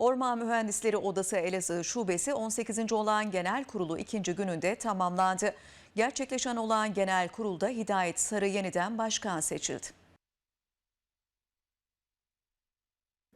Orman Mühendisleri Odası Elazığ Şubesi 18. olağan genel kurulu ikinci gününde tamamlandı. Gerçekleşen olağan genel kurulda Hidayet Sarı yeniden başkan seçildi.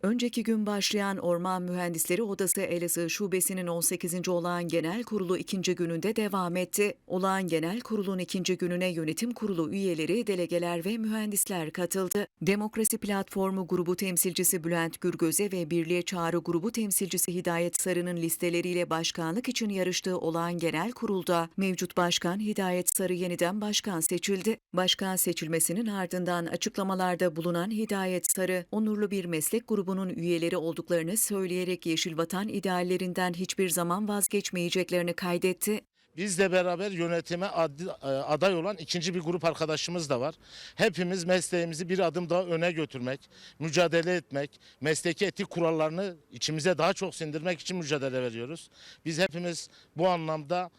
Önceki gün başlayan Orman Mühendisleri Odası Elazığ Şubesi'nin 18. olağan genel kurulu ikinci gününde devam etti. Olağan genel kurulun ikinci gününe yönetim kurulu üyeleri, delegeler ve mühendisler katıldı. Demokrasi Platformu grubu temsilcisi Bülent Gürgöze ve Birliğe Çağrı grubu temsilcisi Hidayet Sarı'nın listeleriyle başkanlık için yarıştığı olağan genel kurulda mevcut başkan Hidayet Sarı yeniden başkan seçildi. Başkan seçilmesinin ardından açıklamalarda bulunan Hidayet Sarı, onurlu bir meslek grubunun üyeleri olduklarını söyleyerek Yeşil Vatan ideallerinden hiçbir zaman vazgeçmeyeceklerini kaydetti. Bizle beraber yönetime e, aday olan ikinci bir grup arkadaşımız da var. Hepimiz mesleğimizi bir adım daha öne götürmek, mücadele etmek, mesleki etik kurallarını içimize daha çok sindirmek için mücadele veriyoruz. Biz hepimiz bu anlamda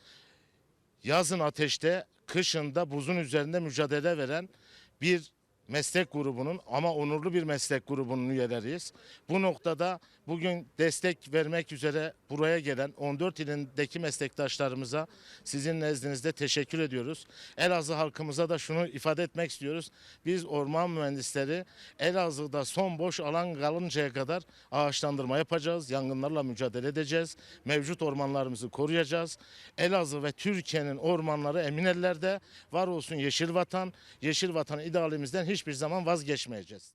yazın ateşte, kışında buzun üzerinde mücadele veren bir meslek grubunun ama onurlu bir meslek grubunun üyeleriyiz. Bu noktada bugün destek vermek üzere buraya gelen 14 ilindeki meslektaşlarımıza sizin nezdinizde teşekkür ediyoruz. Elazığ halkımıza da şunu ifade etmek istiyoruz. Biz orman mühendisleri Elazığ'da son boş alan kalıncaya kadar ağaçlandırma yapacağız. Yangınlarla mücadele edeceğiz. Mevcut ormanlarımızı koruyacağız. Elazığ ve Türkiye'nin ormanları emin ellerde. Var olsun Yeşil Vatan. Yeşil Vatan idealimizden hiçbir zaman vazgeçmeyeceğiz.